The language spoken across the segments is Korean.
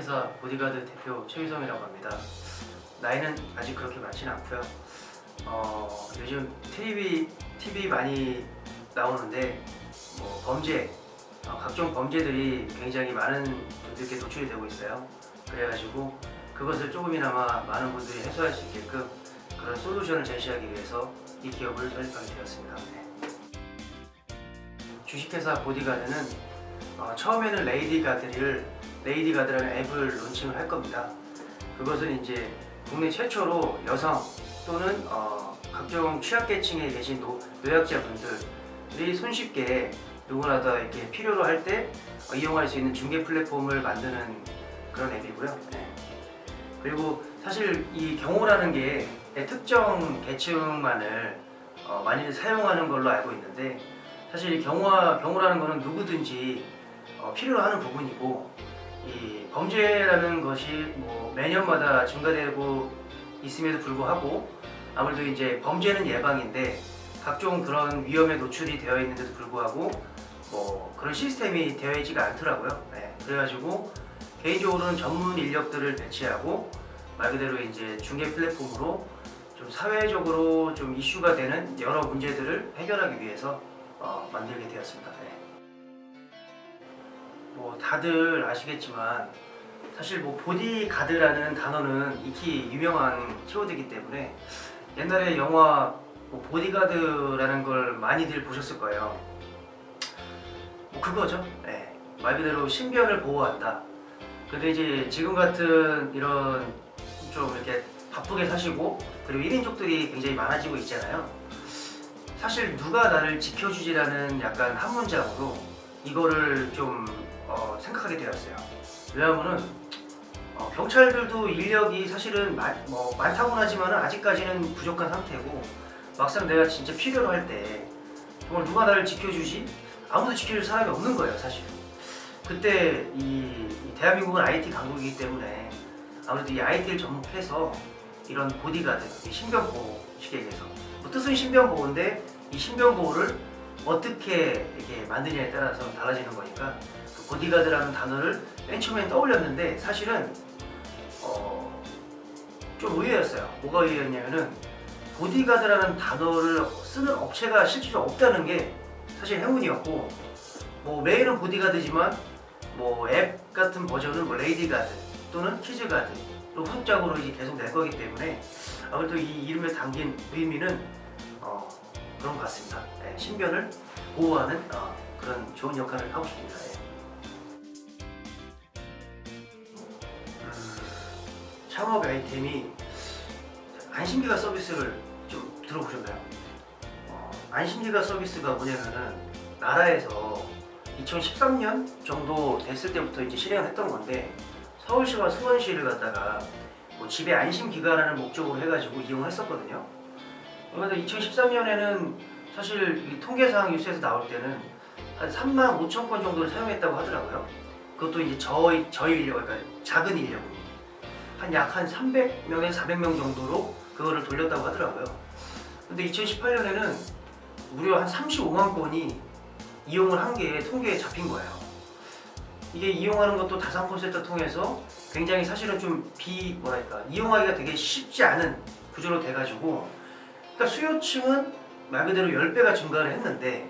주식회사 보디가드 대표 최유성이라고 합니다. 나이는 아직 그렇게 많지는 않고요. 어, 요즘 TV, TV 많이 나오는데 뭐 범죄, 어, 각종 범죄들이 굉장히 많은 분들께 노출이 되고 있어요. 그래가지고 그것을 조금이나마 많은 분들이 해소할 수 있게끔 그런 솔루션을 제시하기 위해서 이 기업을 설립하게 되었습니다. 네. 주식회사 보디가드는 어, 처음에는 레이디 가드를 레이디 가드라는 앱을 론칭을 할 겁니다. 그것은 이제 국내 최초로 여성 또는 어, 각종 취약계층에 계신 노, 노약자분들이 손쉽게 누구나 다 이렇게 필요로 할때 어, 이용할 수 있는 중개 플랫폼을 만드는 그런 앱이고요. 네. 그리고 사실 이 경호라는 게 특정 계층만을 어, 많이들 사용하는 걸로 알고 있는데 사실 이 경호와 경호라는 거는 누구든지 어, 필요로 하는 부분이고 이 범죄라는 것이 뭐 매년마다 증가되고 있음에도 불구하고 아무래도 이제 범죄는 예방인데 각종 그런 위험에 노출이 되어 있는데도 불구하고 뭐 그런 시스템이 되어 있지가 않더라고요. 네, 그래가지고 개인적으로는 전문 인력들을 배치하고 말 그대로 이제 중개 플랫폼으로 좀 사회적으로 좀 이슈가 되는 여러 문제들을 해결하기 위해서 어, 만들게 되었습니다. 네. 뭐 다들 아시겠지만 사실 뭐 보디가드라는 단어는 익히 유명한 키워드이기 때문에 옛날에 영화 뭐 보디가드라는 걸 많이들 보셨을 거예요. 뭐 그거죠. 네. 말 그대로 신변을 보호한다. 근데 이제 지금 같은 이런 좀 이렇게 바쁘게 사시고 그리고 1인족들이 굉장히 많아지고 있잖아요. 사실 누가 나를 지켜주지라는 약간 한 문장으로 이거를 좀 어, 생각하게 되었어요. 왜냐하면은 어, 경찰들도 인력이 사실은 많, 뭐 많다고는 하지만 아직까지는 부족한 상태고 막상 내가 진짜 필요로 할 때 정말 누가 나를 지켜주지? 아무도 지켜줄 사람이 없는 거예요, 사실. 그때 이, 이 대한민국은 IT 강국이기 때문에 아무래도 이 IT를 접목해서 이런 보디가드, 이 신변보호 시계에서 뭐 뜻은 신변보호인데 이 신변보호를 어떻게 이렇게 만드냐에 따라서 달라지는 거니까 그 보디가드라는 단어를 맨 처음엔 떠올렸는데 사실은 어, 좀 의외였어요. 뭐가 의외였냐면은 보디가드라는 단어를 쓰는 업체가 실제로 없다는 게 사실 행운이었고 뭐 메인은 보디가드지만 뭐 앱 같은 버전은 뭐 레이디가드 또는 키즈가드로 후속작으로 이제 계속 낼 거기 때문에 아무래도 이 이름에 담긴 의미는 어, 그런 것 같습니다. 네, 신변을 보호하는 어, 그런 좋은 역할을 하고 싶습니다. 네. 창업 아이템이 안심기가 서비스를 좀 들어보셨나요? 어, 안심기가 서비스가 뭐냐면은 나라에서 2013년 정도 됐을 때부터 이제 실행을 했던 건데 서울시와 수원시를 갖다가 뭐 집에 안심기가라는 목적으로 해가지고 이용을 했었거든요. 그런데 2013년에는 사실 이 통계상 뉴스에서 나올 때는 한 3만 5천 건 정도를 사용했다고 하더라고요. 그것도 이제 저희 저희 인력, 그러니까 작은 인력, 한 약 한 300명에서 400명 정도로 그거를 돌렸다고 하더라고요. 근데 2018년에는 무려 한 35만 건이 이용을 한 게 통계에 잡힌 거예요. 이게 이용하는 것도 다산 콜센터 통해서 굉장히 사실은 좀 비 뭐랄까 이용하기가 되게 쉽지 않은 구조로 돼가지고 그러니까 수요층은 말 그대로 10배가 증가를 했는데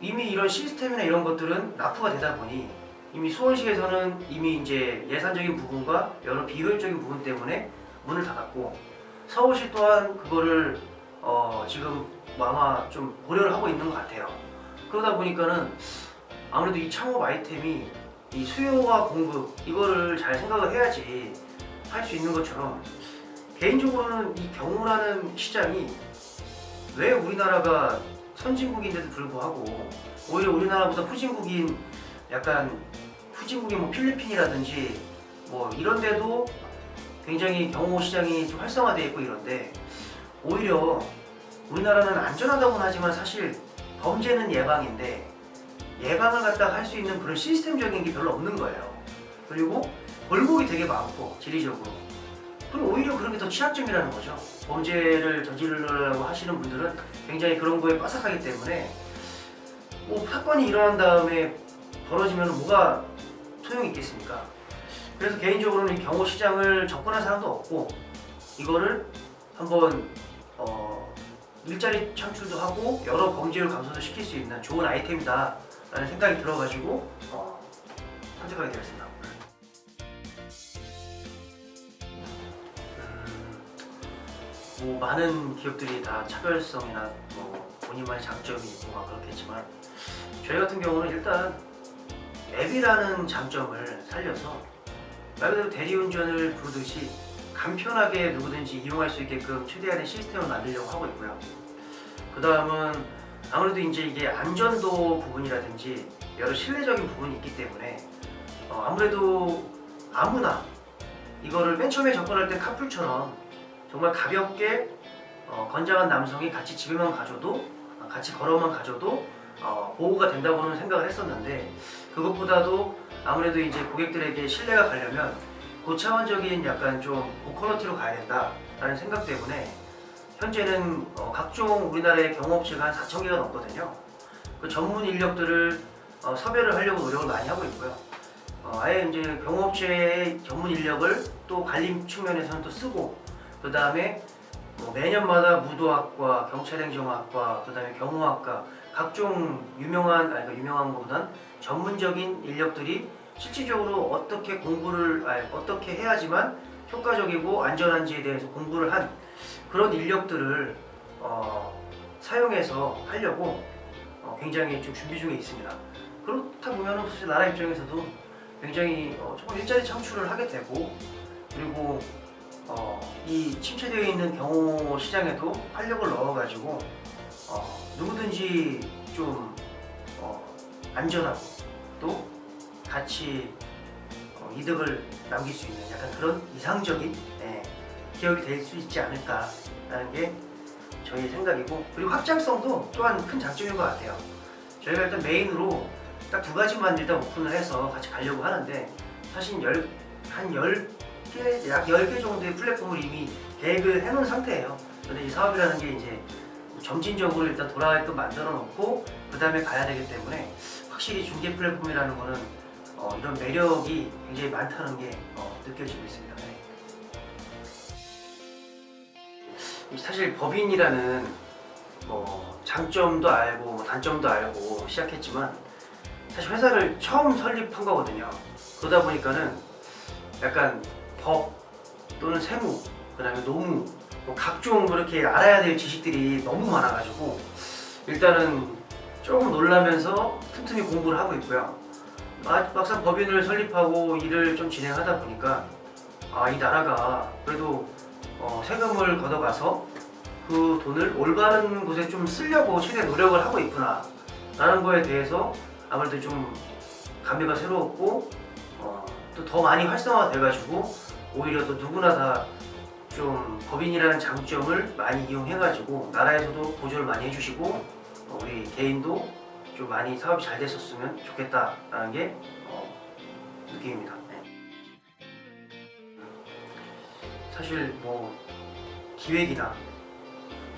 이미 이런 시스템이나 이런 것들은 납부가 되다 보니 이미 수원시에서는 이미 이제 예산적인 부분과 여러 비효율적인 부분 때문에 문을 닫았고 서울시 또한 그거를 어 지금 아마 좀 고려를 하고 있는 것 같아요. 그러다 보니까는 아무래도 이 창업 아이템이 이 수요와 공급 이거를 잘 생각을 해야지 할 수 있는 것처럼 개인적으로는 이 경우라는 시장이 왜 우리나라가 선진국인데도 불구하고 오히려 우리나라보다 후진국인 약간 후진국인 뭐 필리핀이라든지 뭐 이런 데도 굉장히 경호 시장이 좀 활성화되어 있고 이런데 오히려 우리나라는 안전하다고는 하지만 사실 범죄는 예방인데 예방을 갖다가 할 수 있는 그런 시스템적인 게 별로 없는 거예요. 그리고 골목이 되게 많고 지리적으로. 그리고 오히려 그런 게 더 취약점이라는 거죠. 범죄를 저지르려고 하시는 분들은 굉장히 그런 거에 빠삭하기 때문에 뭐 사건이 일어난 다음에 벌어지면 뭐가 소용이 있겠습니까? 그래서 개인적으로는 이 경호 시장을 접근한 사람도 없고 이거를 한번 어, 일자리 창출도 하고 여러 범죄를 감소도 시킬 수 있는 좋은 아이템이다라는 생각이 들어가지고 어, 선택하게 되었습니다. 음, 뭐 많은 기업들이 다 차별성이나 뭐 본인만의 장점이 있고 막 그렇겠지만 저희 같은 경우는 일단 앱이라는 장점을 살려서 말 그대로 대리운전을 부르듯이 간편하게 누구든지 이용할 수 있게끔 최대한의 시스템을 만들려고 하고 있고요. 그 다음은 아무래도 이제 이게 안전도 부분이라든지 여러 신뢰적인 부분이 있기 때문에 어, 아무래도 아무나 이거를 맨 처음에 접근할 때 카풀처럼 정말 가볍게 어, 건장한 남성이 같이 집에만 가줘도 아, 같이 걸어만 가줘도 어, 보호가 된다고는 생각을 했었는데 그것보다도 아무래도 이제 고객들에게 신뢰가 가려면 고차원적인 약간 좀 고퀄러티로 가야 된다라는 생각 때문에 현재는 어, 각종 우리나라의 경호업체가 한 4천 개가 넘거든요. 그 전문 인력들을 어, 섭외를 하려고 노력을 많이 하고 있고요. 어, 아예 이제 경호업체의 전문 인력을 또 관리 측면에서는 또 쓰고 그 다음에 뭐 매년마다 무도학과, 경찰행정학과, 그 다음에 경호학과 각종 유명한 아니 그 유명한 것보단 전문적인 인력들이 실질적으로 어떻게 공부를 아니, 어떻게 해야지만 효과적이고 안전한지에 대해서 공부를 한 그런 인력들을 어, 사용해서 하려고 어, 굉장히 좀 준비 중에 있습니다. 그렇다 보면 사실 나라 입장에서도 굉장히 어, 조금 일자리 창출을 하게 되고 그리고 어, 이 침체되어 있는 경호 시장에도 활력을 넣어가지고 어, 누구든지 좀 어, 안전하고 또 같이 어, 이득을 남길 수 있는 약간 그런 이상적인 예, 기업이 될 수 있지 않을까라는 게 저희의 생각이고 그리고 확장성도 또한 큰 장점인 것 같아요. 저희가 일단 메인으로 딱 두 가지만 일단 오픈을 해서 같이 가려고 하는데 사실 열, 한 10개, 약 10개 정도의 플랫폼을 이미 계획을 해놓은 상태예요. 근데 이 사업이라는 게 이제 점진적으로 일단 돌아가게끔 만들어 놓고 그 다음에 가야 되기 때문에 확실히 중개 플랫폼이라는 거는 어, 이런 매력이 굉장히 많다는 게 어, 느껴지고 있습니다. 네. 사실 법인이라는 뭐 장점도 알고 뭐 단점도 알고 시작했지만 사실 회사를 처음 설립한 거거든요. 그러다 보니까는 약간 법 또는 세무 그다음에 노무 뭐 각종 그렇게 알아야 될 지식들이 너무 많아가지고 일단은 조금 놀라면서 틈틈이 공부를 하고 있고요. 마- 막상 법인을 설립하고 일을 좀 진행하다 보니까 아 이 나라가 그래도 어, 세금을 걷어가서 그 돈을 올바른 곳에 좀 쓰려고 최대 노력을 하고 있구나 라는 거에 대해서 아무래도 좀 감회가 새로웠고 어, 또 더 많이 활성화돼가지고 오히려 또 누구나 다 좀 법인이라는 장점을 많이 이용해가지고 나라에서도 보조를 많이 해주시고 어, 우리 개인도 좀 많이 사업이 잘 됐었으면 좋겠다라는 게 어, 느낌입니다. 네. 사실 뭐 기획이나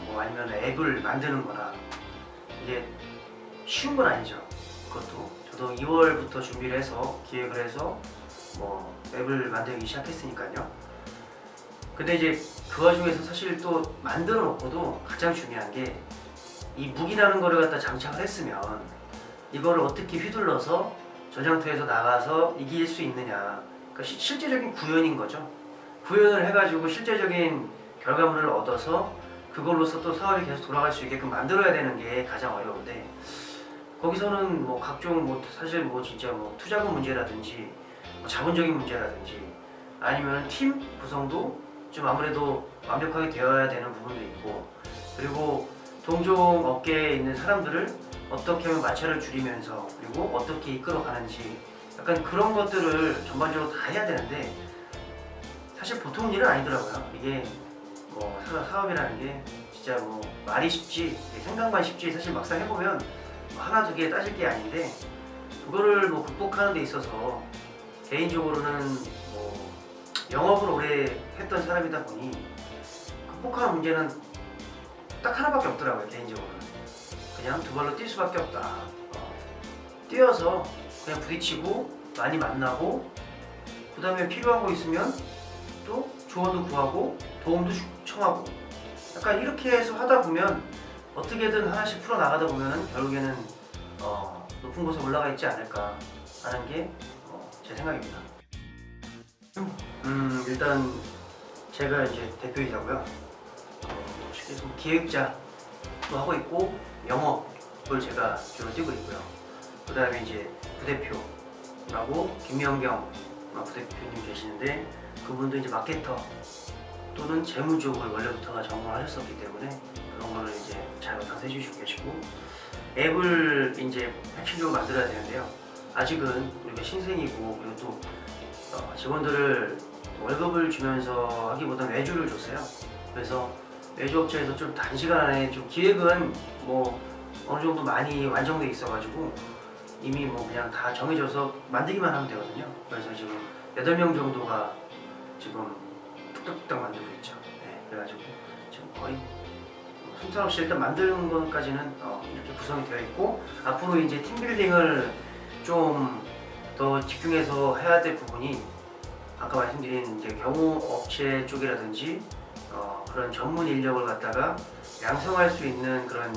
뭐 아니면 앱을 만드는 거나 이게 쉬운 건 아니죠. 그것도 저도 2월부터 준비를 해서 기획을 해서 뭐 앱을 만들기 시작했으니까요. 근데 이제 그 와중에서 사실 또 만들어 놓고도 가장 중요한 게 이 무기라는 거를 갖다 장착을 했으면 이거를 어떻게 휘둘러서 전장터에서 나가서 이길 수 있느냐. 그러니까 시- 실제적인 구현인 거죠. 구현을 해가지고 실제적인 결과물을 얻어서 그걸로서 또 사업이 계속 돌아갈 수 있게끔 만들어야 되는 게 가장 어려운데 거기서는 뭐 각종 뭐 사실 뭐 진짜 뭐 투자금 문제라든지 뭐 자본적인 문제라든지 아니면 팀 구성도 좀 아무래도 완벽하게 되어야 되는 부분도 있고 그리고 동종 업계에 있는 사람들을 어떻게 하면 마찰을 줄이면서 그리고 어떻게 이끌어가는지 약간 그런 것들을 전반적으로 다 해야 되는데 사실 보통 일은 아니더라고요. 이게 뭐 사- 사업이라는 게 진짜 뭐 말이 쉽지 생각만 쉽지 사실 막상 해보면 뭐 하나 두 개 따질 게 아닌데 그거를 뭐 극복하는 데 있어서 개인적으로는 뭐 영업을 오래 했던 사람이다 보니 극복하는 문제는 딱 하나밖에 없더라고요 개인적으로는 그냥 두 발로 뛸 수밖에 없다 어, 뛰어서 그냥 부딪히고 많이 만나고 그 다음에 필요한 거 있으면 또 조언도 구하고 도움도 주- 청하고 약간 이렇게 해서 하다 보면 어떻게든 하나씩 풀어 나가다 보면은 결국에는 어, 높은 곳에 올라가 있지 않을까 하는 게 어, 제 생각입니다. 음 일단 제가 이제 대표이사고요. 좀 기획자도 하고 있고 영업을 제가 주로 뛰고 있고요. 그 다음에 이제 부대표라고 김명경 부대표님 계시는데 그분도 이제 마케터 또는 재무 쪽을 원래부터가 전공하셨었기 때문에 그런 거를 이제 잘 맡아서 해주시고 계시고 앱을 이제 핵심적으로 만들어야 되는데요. 아직은 우리가 신생이고 그리고 또 어, 직원들을 월급을 주면서 하기보다 외주를 줬어요. 그래서 외주 업체에서 좀 단시간 안에 좀 기획은 뭐 어느 정도 많이 완성돼 있어가지고 이미 뭐 그냥 다 정해져서 만들기만 하면 되거든요. 그래서 지금 8명 정도가 지금 뚝딱뚝딱 만들고 있죠. 네, 그래가지고 지금 거의 순탄 없이 일단 만드는 것까지는 어, 이렇게 구성이 되어 있고 앞으로 이제 팀빌딩을 좀 더 집중해서 해야 될 부분이 아까 말씀드린 이제 경호 업체 쪽이라든지 어, 그런 전문 인력을 갖다가 양성할 수 있는 그런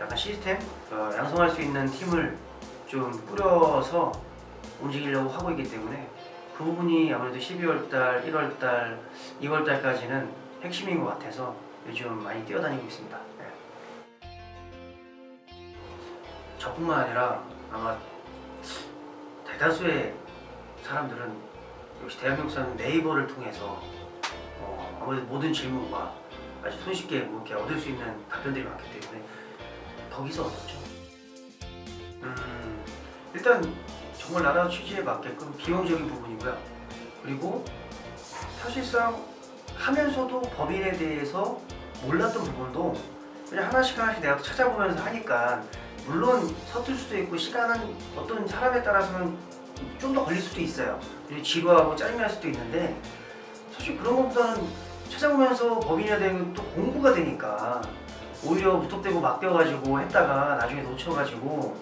약간 시스템 어, 양성할 수 있는 팀을 좀 꾸려서 움직이려고 하고 있기 때문에 그 부분이 아무래도 12월 달, 1월 달, 2월 달까지는 핵심인 것 같아서 요즘 많이 뛰어다니고 있습니다. 네. 저뿐만 아니라 아마 대다수의 사람들은 역시 대한민국사는 네이버를 통해서 어, 아무래도 모든 질문과 아주 손쉽게 뭐 이렇게 얻을 수 있는 답변들이 많기 때문에 거기서 얻었죠. 음, 일단 정말 나라 취지에 맞게끔 비용적인 부분이고요. 그리고 사실상 하면서도 법인에 대해서 몰랐던 부분도 그냥 하나씩 하나씩 내가 찾아보면서 하니까 물론 서툴 수도 있고 시간은 어떤 사람에 따라서는 좀 더 걸릴 수도 있어요. 지루하고 짜증날 수도 있는데 사실 그런 것보다는 찾아보면서 법인에 대한 또 공부가 되니까 오히려 무턱대고 맡겨가지고 했다가 나중에 놓쳐가지고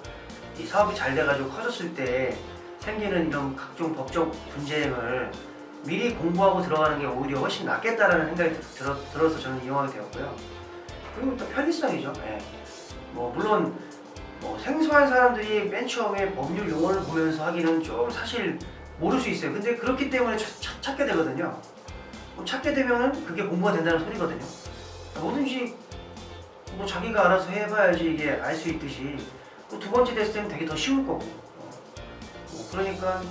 이 사업이 잘 돼가지고 커졌을 때 생기는 이런 각종 법적 분쟁을 미리 공부하고 들어가는 게 오히려 훨씬 낫겠다라는 생각이 들어, 들어서 저는 이용하게 되었고요. 그리고 또 편리성이죠. 예. 뭐 물론 뭐 생소한 사람들이 맨 처음에 법률 용어를 보면서 하기는 좀 사실 모를 수 있어요. 근데 그렇기 때문에 찾, 찾- 찾게 되거든요. 뭐 찾게 되면은 그게 공부가 된다는 소리거든요. 뭐든지 뭐 자기가 알아서 해봐야지 이게 알 수 있듯이 또 두 번째 됐을 때는 되게 더 쉬울 거고. 어, 뭐 그러니까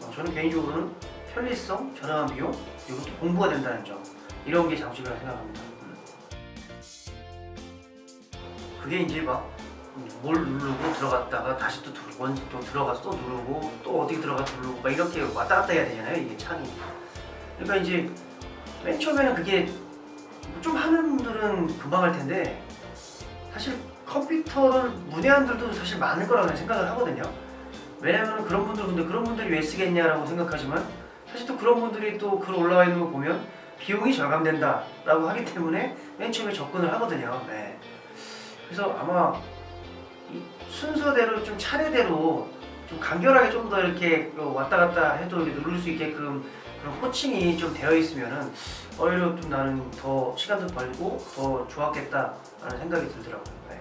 어, 저는 개인적으로는 편리성, 저렴한 비용, 또 공부가 된다는 점 이런 게 장점이라고 생각합니다. 음. 그게 이제 막 뭘 누르고 들어갔다가 다시 또 들- 원또 들어가서 또 누르고 또 어디 들어가서 누르고 막 이렇게 왔다 갔다 해야 되잖아요 이게 창이 그러니까 이제 맨 처음에는 그게 좀 하는 분들은 금방 할 텐데 사실 컴퓨터를 문외한들도 사실 많을 거라고 생각을 하거든요 왜냐면 그런 분들 근데 그런 분들이 왜 쓰겠냐라고 생각하지만 사실 또 그런 분들이 또 글 올라와 있는 거 보면 비용이 절감된다라고 하기 때문에 맨 처음에 접근을 하거든요 네. 그래서 아마 이 순서대로 좀 차례대로 좀 간결하게 좀 더 이렇게 왔다 갔다 해도 누를 수 있게끔 그런 호칭이 좀 되어 있으면은 오히려 좀 나는 더 시간도 벌고 더 좋았겠다라는 생각이 들더라고요. 네.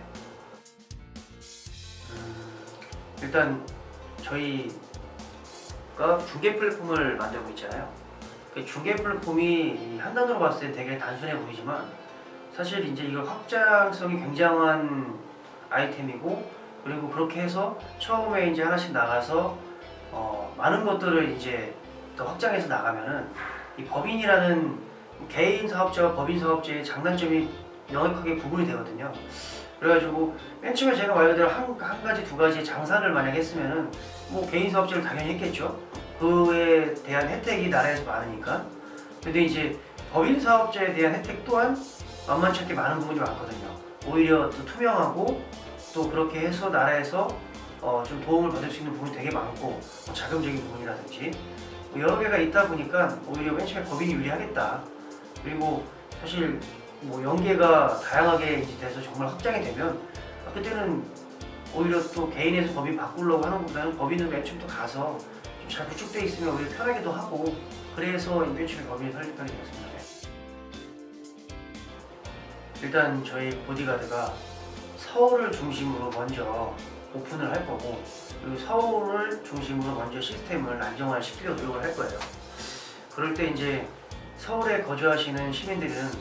음, 일단 저희가 중개 플랫폼을 만들고 있잖아요. 그 중개 플랫폼이 이 한단으로 봤을 때 되게 단순해 보이지만 사실 이제 이걸 확장성이 굉장한 아이템이고 그리고 그렇게 해서 처음에 이제 하나씩 나가서 어, 많은 것들을 이제 더 확장해서 나가면은 이 법인이라는 개인 사업자와 법인 사업자의 장단점이 명확하게 구분이 되거든요. 그래가지고 맨 처음에 제가 말대로 한, 한 가지 두 가지 장사를 만약 했으면은 뭐 개인 사업자를 당연히 했겠죠. 그에 대한 혜택이 나라에서 많으니까. 근데 이제 법인 사업자에 대한 혜택 또한 만만치 않게 많은 부분이 많거든요. 오히려 또 투명하고 또 그렇게 해서 나라에서 어, 좀 도움을 받을 수 있는 부분이 되게 많고 뭐 자금적인 부분이라든지 뭐 여러 개가 있다 보니까 오히려 맨 처음에 법인이 유리하겠다. 그리고 사실 뭐 연계가 다양하게 이제 돼서 정말 확장이 되면 아, 그때는 오히려 또 개인에서 법인 바꾸려고 하는 것보다는 법인을 맨 처음부터 가서 좀 잘 구축돼 있으면 우리 편하기도 하고 그래서 인벤츄리 법인을 설립하게 되었습니다. 네. 일단 저희 보디가드가 서울을 중심으로 먼저 오픈을 할 거고 그리고 서울을 중심으로 먼저 시스템을 안정화시키려 노력을 할 거예요. 그럴 때 이제 서울에 거주하시는 시민들은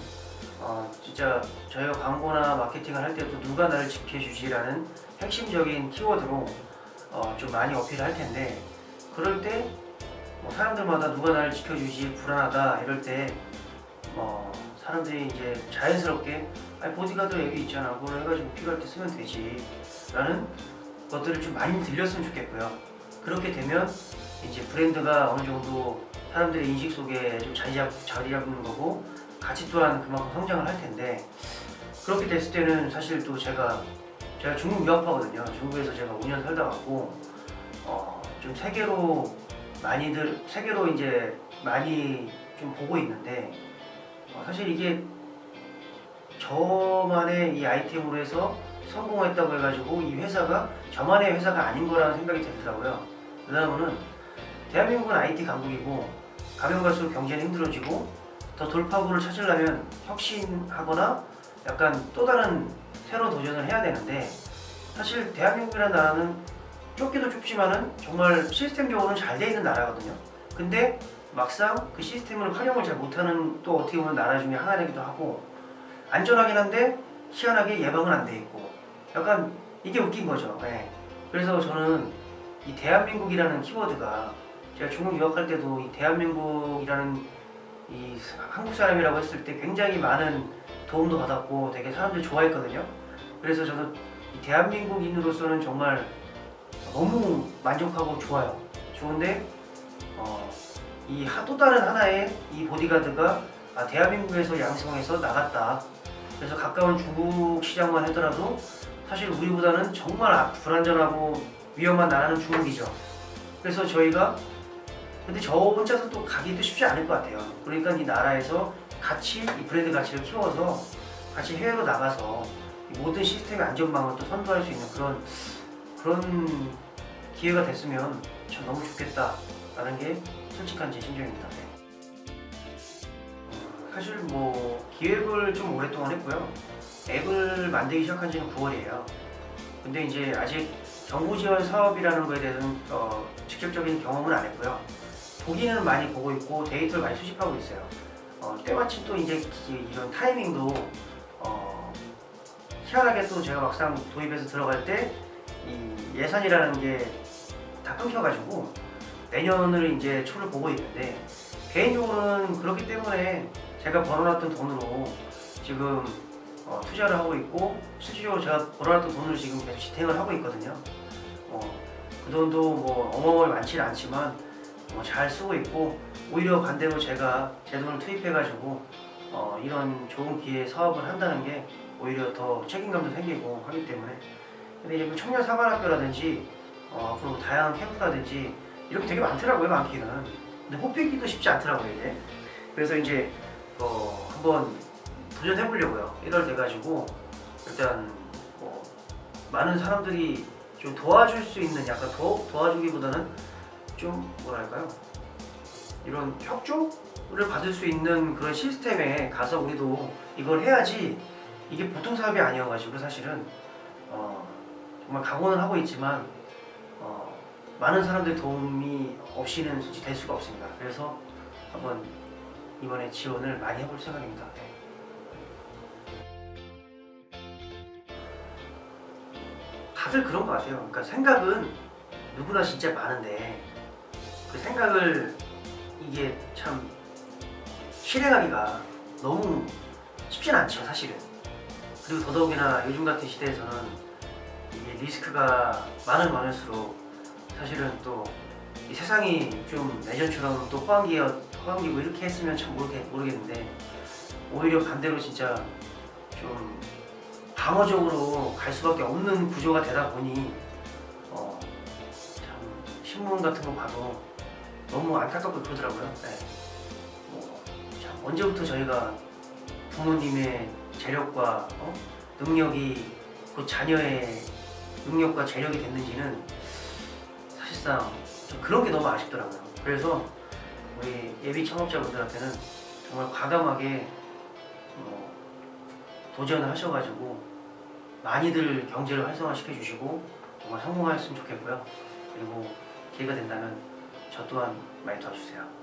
어, 진짜 저희가 광고나 마케팅을 할 때도 누가 나를 지켜주지라는 핵심적인 키워드로 어, 좀 많이 어필을 할 텐데 그럴 때 뭐 사람들마다 누가 나를 지켜주지 불안하다 이럴 때뭐 사람들이 이제 자연스럽게 아니 보디가드 여기 있잖아 그걸 해가지고 필요할 때 쓰면 되지 라는 것들을 좀 많이 들렸으면 좋겠고요. 그렇게 되면 이제 브랜드가 어느 정도 사람들의 인식 속에 좀 자리, 잡, 자리 잡는 거고 가치 또한 그만큼 성장을 할 텐데 그렇게 됐을 때는 사실 또 제가 제가 중국 유학파거든요. 중국에서 제가 5년 살다 왔고 어, 좀 세계로 많이들 세계로 이제 많이 좀 보고 있는데 어, 사실 이게 저만의 이 아이템으로 해서 성공했다고 해가지고 이 회사가 저만의 회사가 아닌 거라는 생각이 들더라고요. 그다음은 대한민국은 IT 강국이고 가면 갈수록 경제는 힘들어지고 더 돌파구를 찾으려면 혁신하거나 약간 또 다른 새로운 도전을 해야 되는데 사실 대한민국이라는 나라는 좁기도 좁지만은 정말 시스템적으로는 잘 돼 있는 나라거든요. 근데 막상 그 시스템을 활용을 잘 못하는 또 어떻게 보면 나라 중에 하나이기도 하고 안전하긴 한데 희한하게 예방은 안 돼 있고 약간 이게 웃긴 거죠. 예. 그래서 저는 이 대한민국이라는 키워드가 제가 중국 유학할 때도 이 대한민국이라는 이 한국 사람이라고 했을 때 굉장히 많은 도움도 받았고 되게 사람들이 좋아했거든요. 그래서 이 대한민국인으로서는 정말 너무 만족하고 좋아요. 좋은데 어, 이 또 다른 하나의 이 보디가드가 아, 대한민국에서 양성해서 나갔다. 그래서 가까운 중국 시장만 하더라도 사실 우리보다는 정말 아- 불안전하고 위험한 나라는 중국이죠. 그래서 저희가 근데 저 혼자서 또 가기도 쉽지 않을 것 같아요. 그러니까 이 나라에서 같이 이 브랜드 가치를 키워서 같이 해외로 나가서 이 모든 시스템의 안전망을 또 선도할 수 있는 그런 그런 기회가 됐으면 참 너무 좋겠다라는 게 솔직한 제 심정입니다. 네. 어, 사실 뭐 기획을 좀 오랫동안 했고요. 앱을 만들기 시작한 지는 9월이에요. 근데 이제 아직 정부 지원 사업이라는 거에 대해서는 어, 직접적인 경험은 안 했고요. 보기는 많이 보고 있고 데이터를 많이 수집하고 있어요. 어, 때마침 또 이제 기- 이런 타이밍도 어, 희한하게 또 제가 막상 도입해서 들어갈 때 이 예산이라는 게 다 끊겨가지고 내년을 이제 초를 보고 있는데 개인적으로는 그렇기 때문에 제가 벌어놨던 돈으로 지금 어, 투자를 하고 있고 실질적으로 제가 벌어놨던 돈을 지금 계속 지탱을 하고 있거든요. 어, 그 돈도 뭐 어마어마하게 많지는 않지만 어, 잘 쓰고 있고 오히려 반대로 제가 제 돈을 투입해가지고 어, 이런 좋은 기회에 사업을 한다는 게 오히려 더 책임감도 생기고 하기 때문에. 근데 이제 그 청년 사관학교라든지 어, 앞으로 다양한 캠프라든지 이렇게 되게 많더라고요 많기는. 근데 뽑히기도 쉽지 않더라고요 이게. 그래서 이제 어, 한번 도전해 보려고요 1월 돼가지고 일단 뭐 많은 사람들이 좀 도와줄 수 있는 약간 도, 도와주기보다는 좀 뭐랄까요 이런 협조를 받을 수 있는 그런 시스템에 가서 우리도 이걸 해야지 이게 보통 사업이 아니어가지고 사실은 어, 정말 각오는 하고 있지만 어, 많은 사람들의 도움이 없이는 솔직히 될 수가 없습니다. 그래서 한번 이번에 지원을 많이 해볼 생각입니다. 다들 그런 것 같아요. 그러니까 생각은 누구나 진짜 많은데 그 생각을 이게 참 실행하기가 너무 쉽진 않죠, 사실은. 그리고 더더욱이나 요즘 같은 시대에서는 이게 리스크가 많은 많을수록 사실은 또 이 세상이 좀 예전처럼 또 호황기 호황기고 이렇게 했으면 참 모르겠, 모르겠는데 오히려 반대로 진짜 좀 방어적으로 갈 수밖에 없는 구조가 되다 보니 어, 참 신문 같은 거 봐도 너무 안타깝고 그러더라고요. 네. 뭐, 참 언제부터 저희가 부모님의 재력과 어? 능력이 그 자녀의 능력과 재력이 됐는지는 사실 사실상 좀 그런 게 너무 아쉽더라고요. 그래서 우리 예비 창업자분들한테는 정말 과감하게 어, 도전을 하셔가지고 많이들 경제를 활성화시켜 주시고 정말 성공하셨으면 좋겠고요. 그리고 기회가 된다면 저 또한 많이 도와주세요.